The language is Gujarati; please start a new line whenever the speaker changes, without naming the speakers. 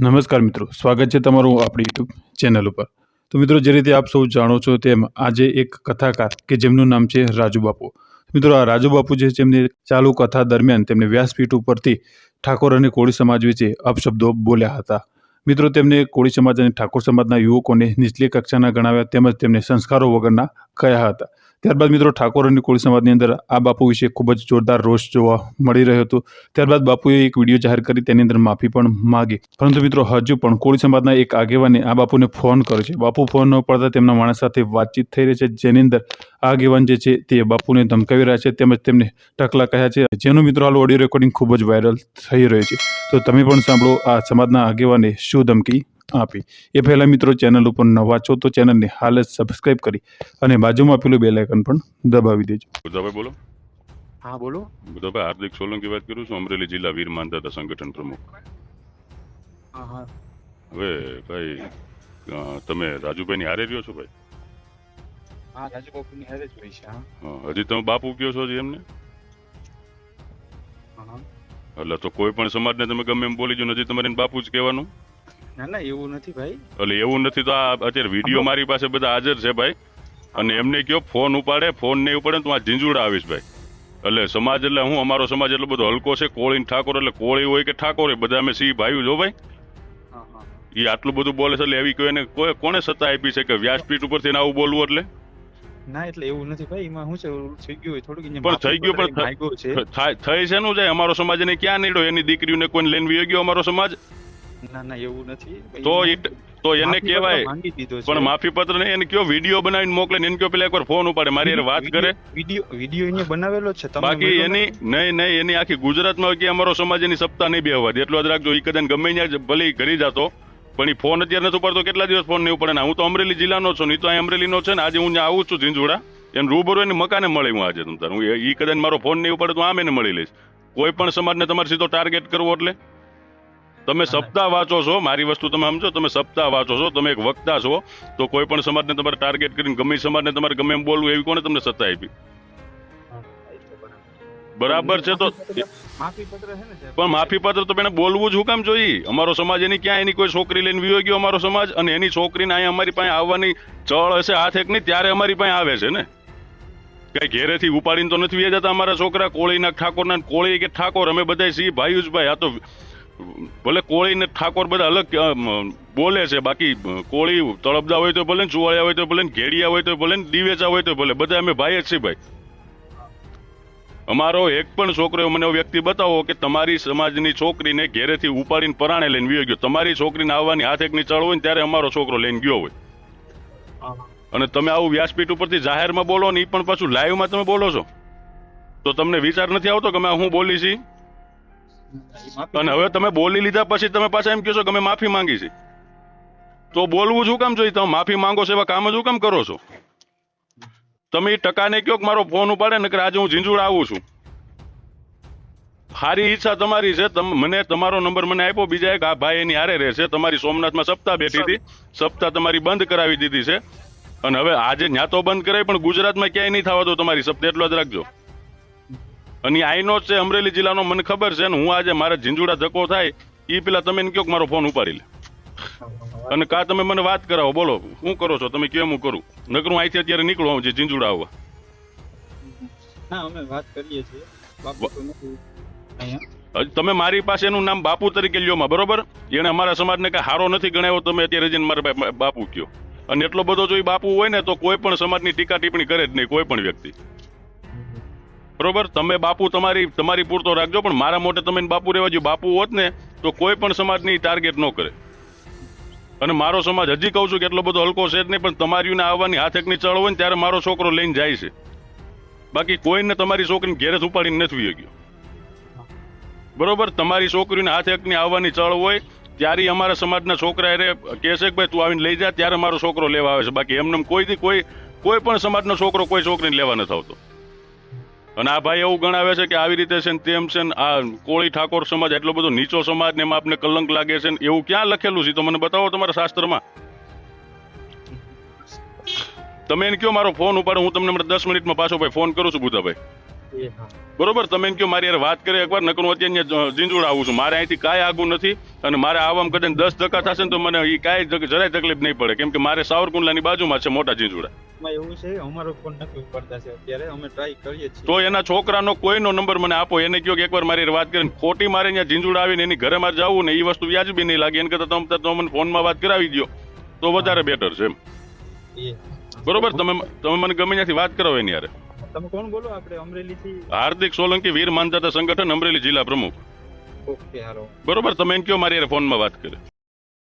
નમસ્કાર મિત્રો, સ્વાગત છે તમારું આપણી યુટ્યુબ ચેનલ ઉપર. તો મિત્રો, જે રીતે આપ સૌ જાણો છો તેમ આજે એક કથાકાર કે જેમનું નામ છે રાજુ બાપુ. મિત્રો, આ રાજુ બાપુ જે છે, એમની ચાલુ કથા દરમિયાન તેમને વ્યાસપીઠ ઉપરથી ઠાકોર અને કોળી સમાજ વિશે અપશબ્દો બોલ્યા હતા. મિત્રો, તેમને કોળી સમાજ અને ઠાકોર સમાજના યુવકોને નીચલી કક્ષાના ગણાવ્યા તેમજ તેમને સંસ્કારો વગરના કહ્યા હતા. ત્યારબાદ મિત્રો ઠાકોર અને કોળી સમાજની અંદર આ બાપુ વિશે ખૂબ જ જોરદાર રોષ જોવા મળી રહ્યો હતો. ત્યારબાદ બાપુએ એક વીડિયો જાહેર કરી, તેની અંદર માફી પણ માગી. પરંતુ મિત્રો હજુ પણ કોળી સમાજના એક આગેવાને આ બાપુને ફોન કર્યો છે. બાપુ ફોન ન પડતા તેમના માણસ સાથે વાતચીત થઈ રહી છે. જેની અંદર આ આગેવાન જે છે તે બાપુને ધમકાવી રહ્યા છે તેમજ તેમને ટકલા કહ્યા છે. જેનું મિત્રો હાલ ઓડિયો રેકોર્ડિંગ ખૂબ જ વાયરલ થઈ રહ્યું છે. તો તમે પણ સાંભળો આ સમાજના આગેવાને શું ધમકી આપી. એ પહેલાં મિત્રો ચેનલ ઉપર નવા છો તો ચેનલને હાલ જ સબસ્ક્રાઇબ કરી અને બાજુમાં પેલું બેલ આઇકન પણ દબાવી દેજો.
બુધાભાઈ બોલો.
હા બોલો.
બુધાભાઈ હાર્દિક સોલંકી વાત કરું છું. અમરેલી જિલ્લા વીર માનદાતા સંગઠન પ્રમુખ.
હા હા.
હવે ભાઈ તમે તમે રાજુભાઈની હારે રહ્યો છો ભાઈ?
હા રાજુબાપુની હારે જ હોય છે હા.
હા, હજી તમે બાપુ કયો છો હજી એમને?
હા, હા.
એટલે તો કોઈ પણ સમાજને તમે ગમે એમ બોલી જો હજી તમારે બાપુ જ કહેવાનું?
ના ના એવું નથી ભાઈ.
એટલે એવું નથી તો આ અત્યારે વીડિયો મારી પાસે બધા હાજર છે ભાઈ. અને એમને કયો ફોન ઉપાડે ફોન નહીં ઉપાડે તો આ ઝીંઝુડા આવીશ ભાઈ. એટલે સમાજ એટલે હું અમારો સમાજ એટલો બધો હલકો છે કોળી ને ઠાકોર એટલે કોળી હોય કે ઠાકોર હોય બધા અમે સિંહ ભાઈ જો ભાઈ. એ આટલું બધું બોલે છે એટલે એવી કોઈને કોઈ કોને સત્તા આપી છે કે વ્યાસપીઠ ઉપરથી આવું બોલવું એટલે?
ના એટલે એવું નથી ભાઈ એમાં શું છે થઈ ગયું થોડુંક
પણ થઈ ગયું પણ થઈ છે. નું જાય અમારો સમાજ એને ક્યાં નીડો એની દીકરીઓને કોઈને લઈને ગયો અમારો સમાજ?
ના ના એવું નથી.
તો તો એને કહેવાય પણ માફી પત્ર નહીં એને કયો વીડિયો બનાવીને મોકલે ને એને કયો પેલા એકવાર ફોન ઉપાડે મારી યાર વાત કરે.
વીડિયો વીડિયો એને બનાવેલો છે તમે
બાકી એની નહીં નહીં એની આખી ગુજરાતમાં કે અમારો સમાજ એની સપ્તાહ નહીં બેહવા દે. એટલો જ રાખજો એ કદાચ ગમે ત્યાં ભલે ઘરે જાતો પણ એ ફોન અત્યારે નથી ઉપાડતો કેટલા દિવસ ફોન નહીં ઉપાડે? ને હું તો અમરેલી જિલ્લાનો છું નહીં તો અહીં અમરેલીનો છે ને આજે હું ત્યાં આવું છું ઝીંઝુડા એમ રૂબરૂ એને મકાને મળી હું આજે તમ તાર. હું એ- કદાચ મારો ફોન નહીં ઉપાડે તો આમ એને મળી લઈશ. કોઈ પણ સમાજને તમારે સીધો ટાર્ગેટ કરવો એટલે? તમે સપ્તાહ વાંચો છો, મારી વસ્તુ તમે સમજો, તમે સપ્તાહ વાંચો છો, તમે એક વક્તા છો, તો કોઈ પણ સમાજને તમારે ટાર્ગેટ કરીને, ગમે સમાજને તમારે ગમે એમ બોલવું એવી કોને તમને સત્તા આપી
બરાબર.
છે તો પણ માફી પત્ર તો એને બોલવું જ હું કામ જોઈએ અમારો સમાજ એની ક્યાં એની કોઈ છોકરી લઈને વિયો ગયો અમારો સમાજ, અને એની છોકરીને અહીંયા અમારી પાસે આવવાની ચળ હશે, હાથ એક નહીં, ત્યારે અમારી પાસે આવે છે ને કઈ ઘેરેથી ઉપાડીને તો નથી જતા અમારા છોકરા, કોળીના ઠાકોરના કોળી કે ઠાકોર, અમે બધા સી ભાઈ જ ભાઈ આ તો ભલે કોળી ને ઠાકોર બધા અલગ બોલે છે, બાકી કોળી તળપદા હોય તો ભલે ને ચુવાળિયા હોય તો ભલે ઘેડિયા હોય તો ભલે દિવેચા હોય તો ભલે, બધા અમે ભાઈ જ છીએ ભાઈ. અમારો એક પણ છોકરો મને વ્યક્તિ બતાવો કે તમારી સમાજની છોકરીને ઘેરેથી ઉપાડીને પરાણે લઈને વિયો ગયો. તમારી છોકરીને આવવાની હાથ એકની ચળ હોય ત્યારે અમારો છોકરો લઈને ગયો હોય. અને તમે આવું વ્યાસપીઠ ઉપરથી જાહેરમાં બોલો ને એ પણ પાછું લાઈવમાં તમે બોલો છો. તો તમને વિચાર નથી આવતો કે અમે હું બોલી છી?
એ માફી
અને હવે તમે બોલી લીધા પછી તમે પાછા એમ કહો છો કે અમે માફી માંગી છે. તો બોલવું શું કામ જોઈએ? તમે માફી માંગો છો એવા કામ જ કેમ કરો છો? તમે ટકાને કયો કે મારો ફોન ઉપાડે ને કે આજે હું ઝીંઝુડ આવું છું. સારી ઈચ્છા તમારી છે મને તમારો નંબર મને આપ્યો બીજા એક, આ ભાઈ એની હારે રહે છે તમારી સોમનાથમાં સપ્તાહ બેઠી હતી. સપ્તાહ તમારી બંધ કરાવી દીધી છે. અને હવે આજે ન્યા તો બંધ કરાવી પણ ગુજરાતમાં ક્યાંય નહીં થવા દો તમારી સપ્તાહ, એટલો જ રાખજો. અને આઈનો છે અમરેલી જિલ્લાનો મને ખબર છે ને હું આજે મારા ઝીંઝુડા ધક્કો થાય એ પેલા તમે એને કહો કે મારો ફોન ઉપાડી લે. અને કા તમે મને વાત કરાવો બોલો શું કરો છો? તમે કેમ હું કરું? નકરું અહીંથી અત્યારે નીકળું હું જે ઝીંઝુડા આવવા
અમે વાત કરીએ છીએ.
તમે મારી પાસે એનું નામ બાપુ તરીકે લ્યો માં બરોબર? એને અમારા સમાજને કઈ હારો નથી ગણાયો તમે અત્યારે જઈને મારા બાપુ કયો અને એટલો બધો જો એ બાપુ હોય ને તો કોઈ પણ સમાજની ટીકા ટિપ્પણી કરે જ નહીં કોઈ પણ વ્યક્તિ. બરોબર? તમે બાપુ તમારી તમારી પૂરતો રાખજો, પણ મારા મોટે તમે બાપુ રહેવા જો બાપુ હોત ને, તો કોઈ પણ સમાજની ટાર્ગેટ ન કરે. અને મારો સમાજ હજી કહું છું કે એટલો બધો હલકો છે જ નહીં, પણ તમારીને આવવાની હાથ એકની ચળ હોય ને, ત્યારે મારો છોકરો લઈને જાય છે. બાકી કોઈને તમારી છોકરીને ઘેરે ઉપાડીને નથી ગયો. બરોબર? તમારી છોકરીને હાથ એકની આવવાની ચળ હોય ત્યારે અમારા સમાજના છોકરા એને કહે છે કે ભાઈ, તું આવીને લઈ જા, ત્યારે મારો છોકરો લેવા આવે છે. બાકી એમને કોઈ કોઈ કોઈ પણ સમાજનો છોકરો કોઈ છોકરીને લેવા નથી આવતો. અને આ ભાઈ એવું ગણાવે છે કે આવી રીતે છે ને તેમ છે ને આ કોળી ઠાકોર સમાજ એટલો બધો નીચો સમાજ ને એમાં આપને કલંક લાગે છે ને એવું ક્યાં લખેલું છે તો મને બતાવો તમારા શાસ્ત્રમાં. તમે એને કયો મારો ફોન ઉપાડો હું તમને દસ મિનિટમાં પાછો ભાઈ ફોન કરું છું
ભૂતાભાઈ.
બરોબર? તમે એમ કહો મારી યાર વાત કરી એકવાર નકરું અત્યારે અહીંયા આવું છું. મારે અહીંથી કાંઈ આગું નથી અને મારે આવવામાં કદાચ દસ ટકા થશે ને તો મને એ કાંઈ જરાય તકલીફ નહીં પડે. કેમ કે મારે સાવરકુંડલાની બાજુમાં છે મોટા ઝીંઝુડા.
એમાં એવું છે અમારો ફોન નથી ઉપાડતા છે અત્યારે અમે ટ્રાય કરીએ છીએ.
તો એના છોકરાનો કોઈનો નંબર મને આપો એને કયો કે એકવાર મારી વાત કરીને ખોટી મારે અહીંયા ઝીંઝુડા આવીને એની ઘરે મારે જવું ને એ વસ્તુ વ્યાજબી નહીં લાગે એને કરતા તમે તમે મને ફોનમાં વાત કરાવી દો તો વધારે બેટર છે એમ. બરોબર? તમે તમે મને ગમે ત્યાંથી વાત કરો એની યારે
તમે કોણ બોલો? આપણે અમરેલી થી
હાર્દિક સોલંકી વીર માનતા સંગઠન અમરેલી જિલ્લા પ્રમુખ.
ઓકે હારો
બરોબર? તમે એમ કહો મારી ફોન ફોનમાં વાત કરે.